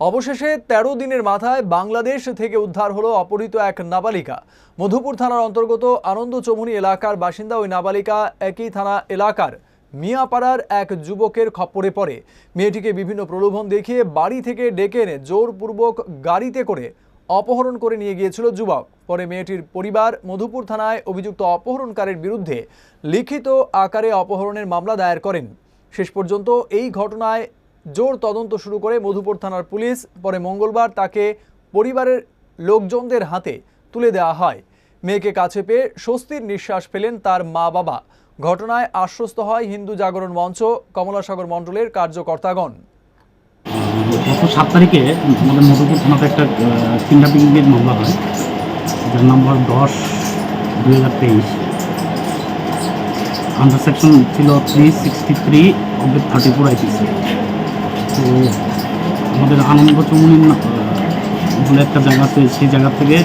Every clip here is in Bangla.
অবশেষে ১৩ দিনের মাথায় বাংলাদেশ থেকে উদ্ধার হলো অপহৃত এক নাবালিকা। মধুপুর থানার অন্তর্গত আনন্দ চমুনি এলাকার বাসিন্দা ওই নাবালিকা একই থানা এলাকার মিয়াপাড়ার এক যুবকের খপ্পরে পড়ে। মেয়েটিকে বিভিন্ন প্রলোভন দেখিয়ে বাড়ি থেকে ডেকে এনে জোরপূর্বক গাড়িতে করে অপহরণ করে নিয়ে গিয়েছিল যুবক। পরে মেয়েটির পরিবার মধুপুর থানায় অভিযুক্ত অপহরণকারীর বিরুদ্ধে লিখিত আকারে অপহরণের মামলা দায়ের করেন। শেষ পর্যন্ত এই ঘটনায় জোর তদন্ত শুরু করে মধুপুর থানার পুলিশ। পরে মঙ্গলবার তাকে পরিবারের লোকজনদের হাতে তুলে দেওয়া হয়। মেয়েকে কাছে পেয়ে স্বস্তির নিঃশ্বাস ফেলেন তার মা বাবা ঘটনায় আশ্বস্ত হয় হিন্দু জাগরণ মঞ্চ, কমলাসাগর মণ্ডলের কার্যকর্তাগণ। গত সাত তারিখে আমাদের মধুপুর থানাতে একটা কিডন্যাপিংয়ের মামলা হয়। যার নম্বর দশ দুই হাজার তেইশ। আন্ডার সেকশন ছিল three sixty three oblique thirty four IPC তো আমাদের আনন্দ চমুনি বলে একটা জায়গা আছে সেই জায়গা থেকে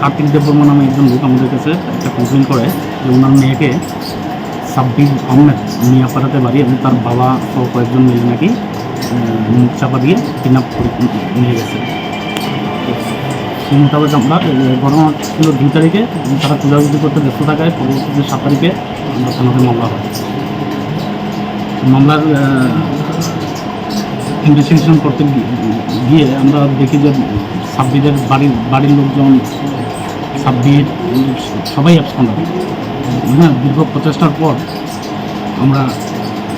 কার্তিক দেববর্মা নামে একজন লোক আমাদের কাছে একটা কমপ্লেন করে যে ওনার মেয়েকে সাব্বির আহমেদ মিয়াপাড়াতে বাড়ি এবং তার বাবা সহ কয়েকজন মিলে নাকি চাপা দিয়ে কিডন্যাপ নিয়ে গেছে। সেই মোতাবেক আমরা ঘটনা ছিল দুই তারিখে তারা পূজাপুজি করতে ব্যস্ত থাকায় পরবর্তীতে সাত তারিখে থানাতে মামলা হয়। মামলার ইনভেস্টিগেশন করতে গিয়ে আমরা দেখি যে সাব্বিরের বাড়ির বাড়ির লোকজন সাব্বির সবাই অ্যাবসেন্ট হ্যাঁ দীর্ঘ প্রচেষ্টার পর আমরা